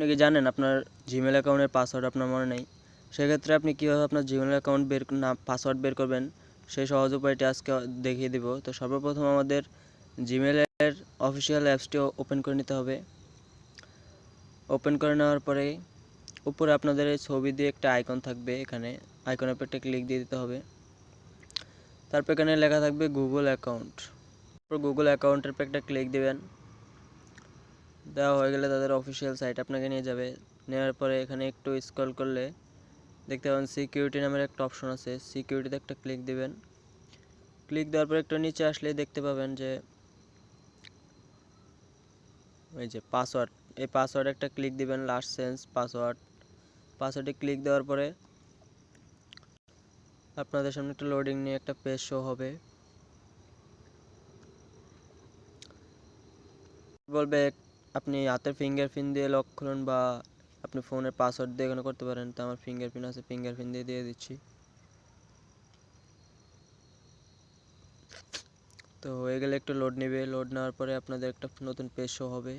আপনি কি জানেন আপনার জিমেল অ্যাকাউন্টের পাসওয়ার্ড আপনার মনে নেই? সেক্ষেত্রে আপনি কীভাবে আপনার জিমেল অ্যাকাউন্ট বের না পাসওয়ার্ড বের করবেন? সেই সহজ উপায়টি আজকে দেখিয়ে দেব। তো সর্বপ্রথম আমাদের জিমেলের অফিসিয়াল অ্যাপসটি ওপেন করে নিতে হবে। ওপেন করে নেওয়ার পরে উপরে আপনাদের এই ছবি দিয়ে একটা আইকন থাকবে এখানে। আইকনের উপর একটা ক্লিক দিয়ে দিতে হবে। তারপর এখানে লেখা থাকবে গুগল অ্যাকাউন্ট গুগল অ্যাকাউন্টের উপর একটা ক্লিক দিবেন। দেওয়া হয়ে গেলে তাদের অফিসিয়াল সাইট আপনাকে নিয়ে যাবে। নেওয়ার পরে এখানে একটু স্ক্রল করলে দেখতে পাবেন সিকিউরিটি নামের একটা অপশন আছে। সিকিউরিটিতে একটা ক্লিক দিবেন। ক্লিক দেওয়ার পর একটু নিচে আসলে দেখতে পাবেন যে ওই যে পাসওয়ার্ড এই পাসওয়ার্ড একটা ক্লিক দিবেন লাস্ট সেন্স পাসওয়ার্ড পাসওয়ার্ডে ক্লিক দেওয়ার পরে আপনাদের সামনে একটা লোডিং নিয়ে একটা পেজ শো হবে। বলবে আপনি হাতের ফিঙ্গারপ্রিন্ট দিয়ে লক খুলুন বা আপনি ফোনের পাসওয়ার্ড দিয়ে এখানে করতে পারেন। তো আমার ফিঙ্গারপ্রিন্ট আছে ফিঙ্গারপ্রিন্ট দিয়ে দিয়ে দিচ্ছি। তো হয়ে গেলে একটু লোড নেবে। লোড নেওয়ার পরে আপনাদের একটা নতুন পেজ শো হবে।